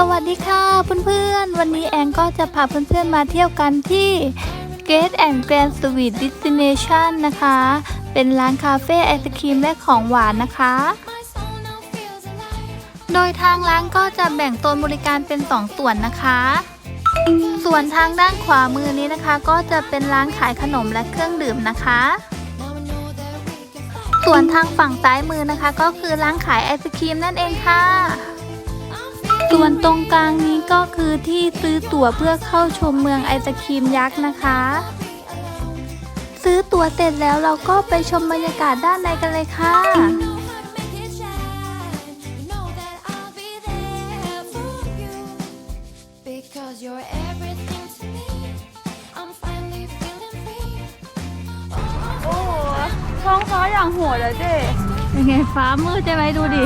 สวัสดีค่ะเพื่อนๆ วันนี้แองก็จะพาเพื่อนๆมาเที่ยวกันที่ Gate and Grand Sweet Destination นะคะ เป็นร้านคาเฟ่ไอศครีมและของหวานนะคะ โดยทางร้านก็จะแบ่งโซนบริการเป็น 2 ส่วนนะคะ ส่วนทางด้านขวามือนี้นะคะ ก็จะเป็นร้านขายขนมและเครื่องดื่มนะคะ ส่วนทางฝั่งซ้ายมือนะคะ ก็คือร้านขายไอศครีมนั่นเองค่ะ ส่วนตรงกลางนี้ก็คือที่ซื้อตั๋วเพื่อเข้าชมเมืองไอศครีมยักษ์นะคะ ซื้อตั๋วเสร็จแล้วเราก็ไปชมบรรยากาศด้านในกันเลยค่ะ Because you're everything to me. I'm finally feeling free. โอ้โหท้องฟ้าอย่างโหดเลยเจ๊เป็นไงฟ้ามืดใช่ไหมดูดิ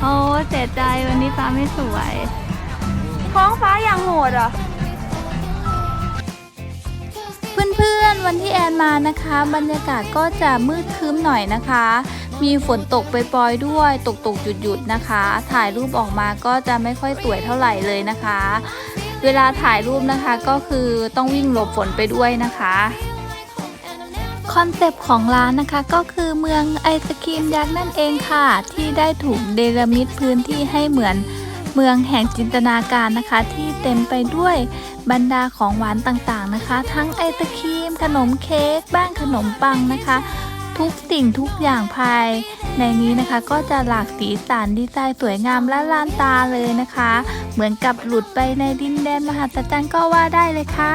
โอ้เสียใจวันนี้ฟ้าไม่สวยท้องฟ้าอย่างโหดอะ เพื่อนๆ วันที่แอนมานะคะ บรรยากาศก็จะมืดครึ้มหน่อยนะคะ มีฝนตกปล่อยด้วย ตกตกหยุดหยุดนะคะ ถ่ายรูปออกมาก็จะไม่ค่อยสวยเท่าไหร่เลยนะคะ เวลาถ่ายรูปนะคะก็คือต้องวิ่งหลบฝนไปด้วยนะคะ คอนเซปต์ของร้านนะคะก็คือเมืองไอศครีมยักษ์นั่นเองค่ะ ที่ได้ถูกเดรมิตพื้นที่ให้เหมือนเมืองแห่งจินตนาการนะคะ ที่เต็มไปด้วยบรรดาของหวานต่างๆนะคะ ทั้งไอศครีม ขนมเค้กบ้างขนมปังนะคะ ทุกสิ่งทุกอย่างภาย ในนี้นะคะก็จะหลากสีสันดีไซน์สวยงามและลานตาเลยนะคะ เหมือนกับหลุดไปในดินแดนมหัศจรรย์ก็ว่าได้เลยค่ะ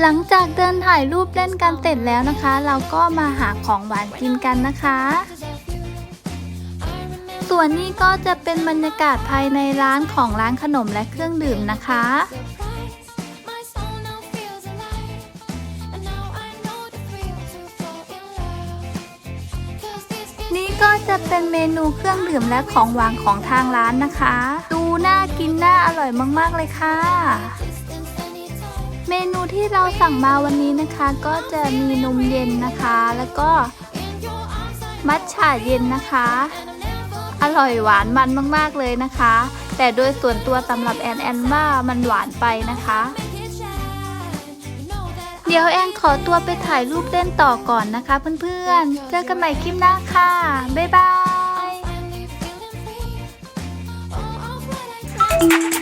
หลังจากเดินถ่ายรูปเล่นกันเสร็จแล้วนะคะ เราก็มาหาของหวานกินกันนะคะ ส่วนนี้ก็จะเป็นบรรยากาศภายในร้านของร้านขนมและเครื่องดื่มนะคะนี่ก็จะเป็นเมนูเครื่องดื่มและของหวานของทางร้านนะคะ ดูน่ากินน่าอร่อยมาก ๆ เลยค่ะ ที่เราสั่งมาวันนี้นะคะก็จะมีนมเย็นนะคะ แล้วก็มัทฉะเย็นนะคะ อร่อยหวานมันมาก ๆ เลยนะคะ แต่โดยส่วนตัวสำหรับแอนแอนว่ามันหวานไปนะคะ เดี๋ยวแอนขอตัวไปถ่ายรูปเล่นต่อก่อนนะคะเพื่อนๆ เจอกันใหม่คลิปหน้าค่ะ บ๊ายบาย I'm finally